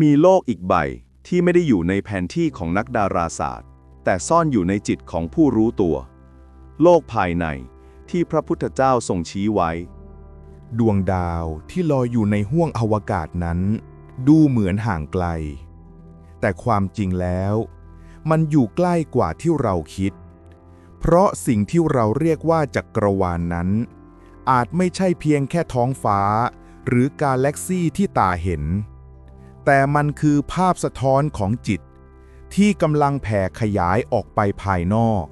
มีโลกอีกใบที่ไม่ได้อยู่ในแผนที่ของนักดาราศาสตร์ แต่ซ่อนอยู่ในจิตของผู้รู้ตัว โลกภายในที่พระพุทธเจ้าทรงชี้ไว้ ดวงดาวที่ลอยอยู่ในห้วงอวกาศนั้น ดูเหมือนห่างไกล แต่ความจริงแล้ว มันอยู่ใกล้กว่าที่เราคิด เพราะสิ่งที่เราเรียกว่าจักรวาลนนั้น อาจไม่ใช่เพียงแค่ท้องฟ้า หรือกาแล็กซี่ที่ตาเห็น แต่มันคือภาพสะท้อนของจิต ที่กำลังแผ่ขยายออกไปภายนอก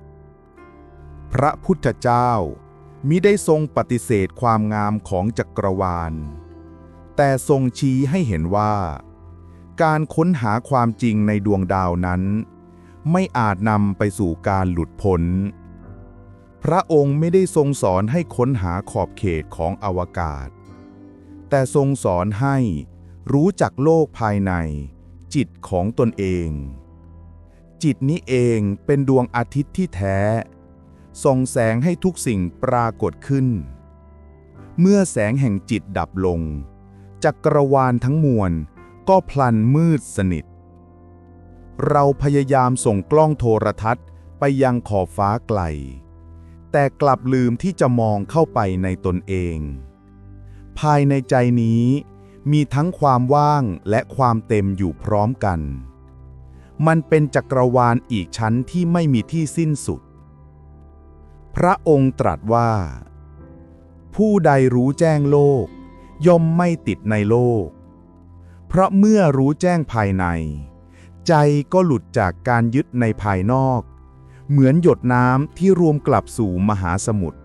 พระพุทธเจ้ามิได้ทรงปฏิเสธความงามของจักรวาล แต่ทรงชี้ให้เห็นว่า การค้นหาความจริงในดวงดาวนั้น ไม่อาจนำไปสู่การหลุดพ้น พระองค์ไม่ได้ทรงสอนให้ค้นหาขอบเขตของอวกาศ แต่ทรงสอนให้ รู้จักโลกภายใน จิตของตนเอง จิตนี้เองเป็นดวงอาทิตย์ที่แท้ ส่องแสงให้ทุกสิ่งปรากฏขึ้น เมื่อแสงแห่งจิตดับลง จักรวาลทั้งมวลก็พลันมืดสนิท เราพยายามส่งกล้องโทรทัศน์ไปยังขอบฟ้าไกล แต่กลับลืมที่จะมองเข้าไปในตนเอง ภายในใจนี้ มีทั้งความว่างและความเต็มอยู่พร้อมกัน มันเป็นจักรวาลอีกชั้นที่ไม่มีที่สิ้นสุด พระองค์ตรัสว่า ผู้ใดรู้แจ้งโลก ย่อมไม่ติดในโลก เพราะเมื่อรู้แจ้งภายใน ใจก็หลุดจากการยึดในภายนอก เหมือนหยดน้ำที่รวมกลับสู่มหาสมุทร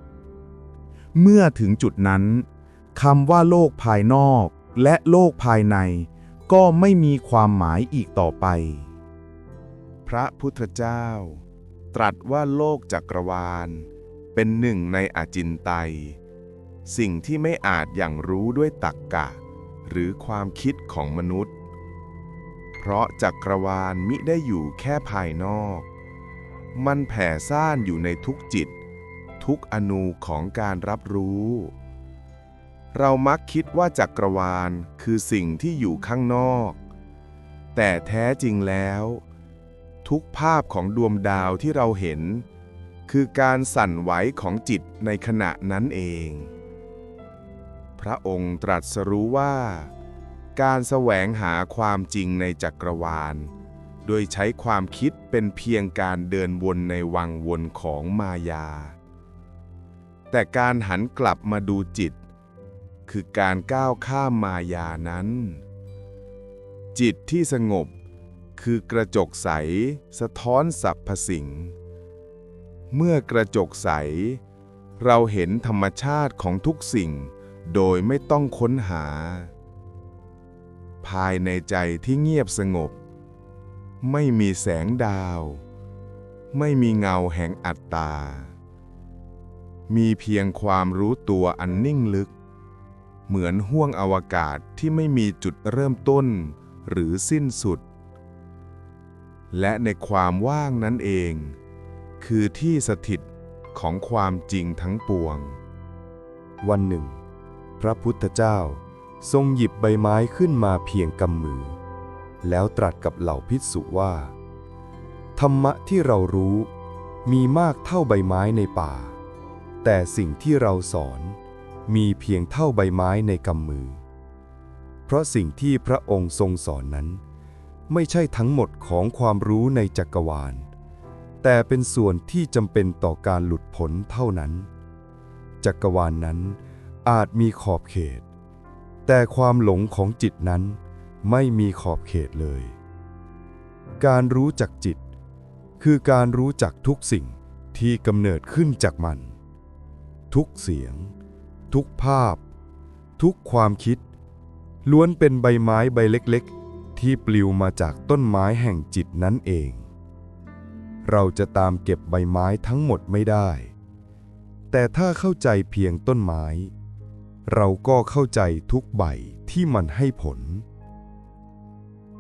เมื่อถึงจุดนั้นคำว่าโลกภายนอก และโลกภายใน ก็ไม่มีความหมายอีกต่อไป พระพุทธเจ้า ตรัสว่าโลกจักรวาล เป็นหนึ่งในอาจินไตย สิ่งที่ไม่อาจอย่างรู้ด้วยตักกะ หรือความคิดของมนุษย์ เพราะจักรวาลมิได้อยู่แค่ภายนอก มันแผ่ซ่านอยู่ในทุกจิต ทุกอนูของการรับรู้ เรามักคิดว่าจักรวาลคือสิ่งที่อยู่ข้างนอก แต่แท้จริงแล้ว ทุกภาพของดวงดาวที่เราเห็น คือการสั่นไหวของจิตในขณะนั้นเอง พระองค์ตรัสรู้ว่า การแสวงหาความจริงในจักรวาล โดยใช้ความคิดเป็นเพียงการเดินวนในวังวนของมายา แต่การหันกลับมาดูจิต คือการก้าวข้ามมายานั้น จิตที่สงบ คือกระจกใส สะท้อนสรรพสิ่ง เมื่อกระจกใส เราเห็นธรรมชาติของทุกสิ่ง โดยไม่ต้องค้นหา ภายในใจที่เงียบสงบ ไม่มีแสงดาว ไม่มีเงาแห่งอัตตา มีเพียงความรู้ตัวอันนิ่งลึก เหมือนห้วงอวกาศที่ไม่มีจุดเริ่มต้น หรือสิ้นสุด และในความว่างนั้นเอง คือที่สถิตของความจริงทั้งปวง วันหนึ่ง พระพุทธเจ้าทรงหยิบใบไม้ขึ้นมาเพียงกำมือ แล้วตรัสกับเหล่าภิกษุว่า ธรรมะที่เรารู้มีมากเท่าใบไม้ในป่า แต่สิ่งที่เราสอน มีเพียงเท่าใบไม้ในกำมือ เพราะสิ่งที่พระองค์ทรงสอนนั้น ไม่ใช่ทั้งหมดของความรู้ในจักรวาล แต่เป็นส่วนที่จำเป็นต่อการหลุดพ้นเท่านั้น จักรวาลนนั้นอาจมีขอบเขต แต่ความหลงของจิตนั้นไม่มีขอบเขตเลย การรู้จักจิต คือการรู้จักทุกสิ่งที่กำเนิดขึ้นจากมัน ทุกเสียง ทุกภาพ ทุกความคิด ล้วนเป็นใบไม้ใบเล็กๆ ที่ปลิวมาจากต้นไม้แห่งจิตนั้นเอง เราจะตามเก็บใบไม้ทั้งหมดไม่ได้ แต่ถ้าเข้าใจเพียงต้นไม้ เราก็เข้าใจทุกใบที่มันให้ผล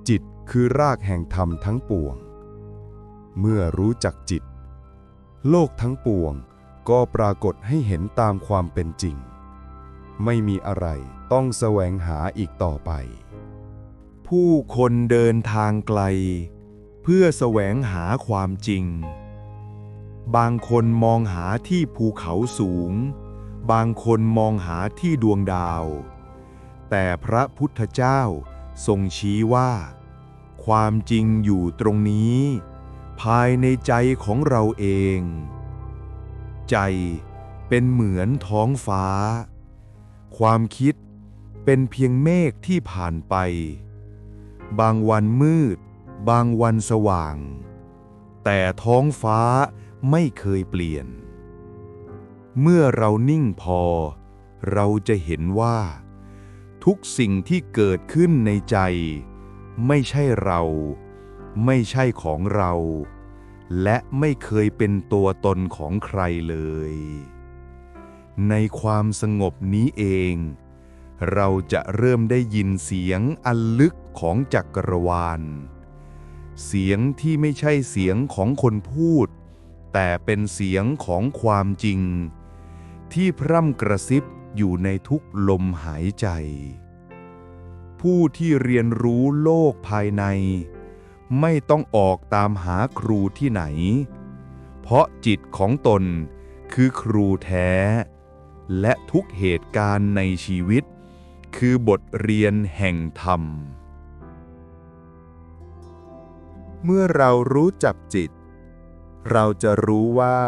จิตคือรากแห่งธรรมทั้งปวง เมื่อรู้จักจิต โลกทั้งปวงก็ปรากฏให้เห็นตามความเป็นจริง ไม่มีอะไรต้องแสวงหาอีกต่อไป ผู้คนเดินทางไกล เพื่อแสวงหาความจริง บางคนมองหาที่ภูเขาสูง บางคนมองหาที่ดวงดาว แต่พระพุทธเจ้าทรงชี้ว่า ความจริงอยู่ตรงนี้ ภายในใจของเราเอง ใจเป็นเหมือนท้องฟ้า ความคิดเป็นเพียงเมฆที่ผ่านไป บางวันมืด บางวันสว่าง แต่ท้องฟ้าไม่เคยเปลี่ยน เมื่อเรานิ่งพอ เราจะเห็นว่า ทุกสิ่งที่เกิดขึ้นในใจ ไม่ใช่เรา ไม่ใช่ของเรา และไม่เคยเป็นตัวตนของใครเลย ในความสงบนี้เอง เราจะเริ่มได้ยินเสียงอันลึกของจักรวาล เสียงที่ไม่ใช่เสียงของคนพูด แต่เป็นเสียงของความจริง ที่พร่ำกระซิบอยู่ในทุกลมหายใจ ผู้ที่เรียนรู้โลกภายใน ไม่ต้องออกตามหาครูที่ไหน เพราะจิตของตนคือครูแท้ และทุกเหตุการณ์ในชีวิต คือบทเรียนแห่งธรรม เมื่อเรารู้จักจิต เราจะรู้ว่า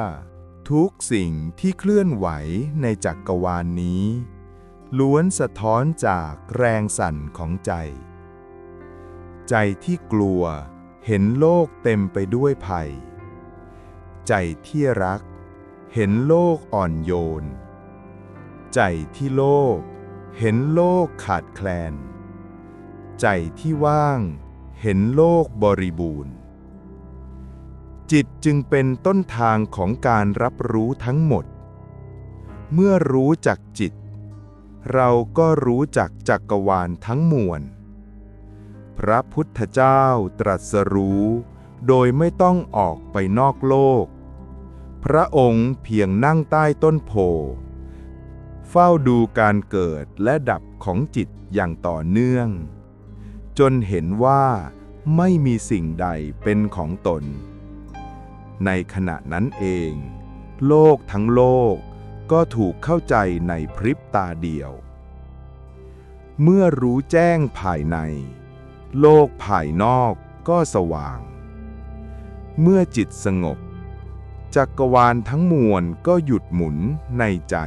ทุกสิ่งที่เคลื่อนไหวในจักรวาลนนี้ ล้วนสะท้อนจากแรงสั่นของใจ ใจที่กลัวเห็นโลกเต็มไปด้วยภัย ใจที่รัก เห็นโลกอ่อนโยน ใจที่โลภเห็นโลกขาดแคลน ใจที่ว่าง เห็นโลกบริบูรณ์ จิตจึงเป็นต้นทางของการรับรู้ทั้งหมด เมื่อรู้จักจิต เราก็รู้จักจักรวาลทั้งมวล พระพุทธเจ้าตรัสรู้โดยไม่ต้องออกไปนอกโลก พระองค์เพียงนั่งใต้ต้นโพ เฝ้าดูการเกิดและดับของจิตอย่างต่อเนื่อง จนเห็นว่าไม่มีสิ่งใดเป็นของตน ในขณะนั้นเอง โลกทั้งโลกก็ถูกเข้าใจในพริบตาเดียว เมื่อรู้แจ้งภายใน โลกภายนอกก็สว่าง เมื่อจิตสงบ จักรวาลทั้งมวลก็หยุดหมุนในใจ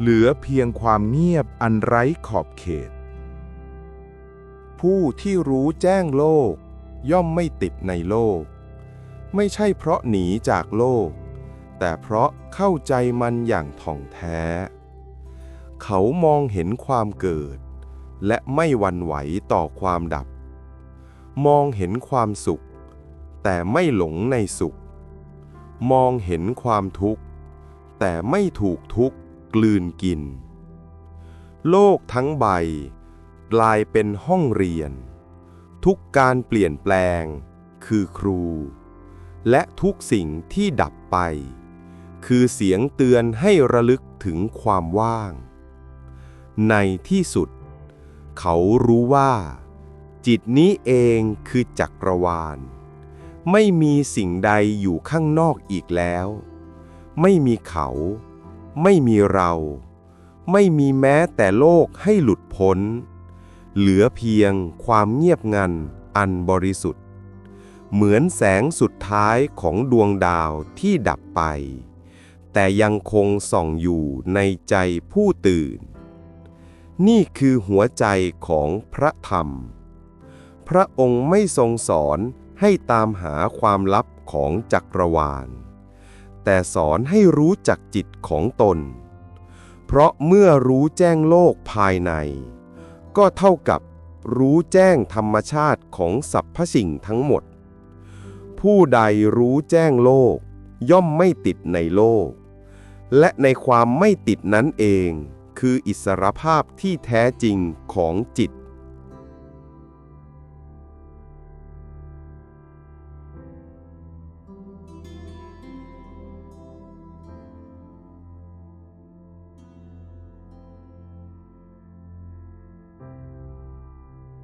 เหลือเพียงความเงียบอันไร้ขอบเขต ผู้ที่รู้แจ้งโลก ย่อมไม่ติดในโลก ไม่ใช่เพราะหนีจากโลก แต่เพราะเข้าใจมันอย่างถ่องแท้ เขามองเห็นความเกิด และไม่หวั่นไหวต่อความดับ มองเห็นความสุข แต่ไม่หลงในสุข มองเห็นความทุกข์ แต่ไม่ถูกทุกข์ ลืนกิน โลกทั้งใบ กลายเป็นห้องเรียน ทุกการเปลี่ยนแปลง คือครู และทุกสิ่งที่ดับไป คือเสียงเตือนให้ระลึกถึงความว่าง ในที่สุด เขารู้ว่า จิตนี้เองคือจักรวาล ไม่มีสิ่งใดอยู่ข้างนอกอีกแล้ว ไม่มีเขา ไม่มีเรา ไม่มีแม้แต่โลกให้หลุดพ้น เหลือเพียงความเงียบงันอันบริสุทธิ์ เหมือนแสงสุดท้ายของดวงดาวที่ดับไป แต่ยังคงส่องอยู่ในใจผู้ตื่น นี่คือหัวใจของพระธรรม พระองค์ไม่ทรงสอนให้ตามหาความลับของจักรวาล แต่สอนให้รู้จักจิตของตน เพราะเมื่อรู้แจ้งโลกภายใน ก็เท่ากับรู้แจ้งธรรมชาติของสรรพสิ่งทั้งหมด ผู้ใดรู้แจ้งโลก ย่อมไม่ติดในโลก และในความไม่ติดนั้นเอง คืออิสรภาพที่แท้จริงของจิต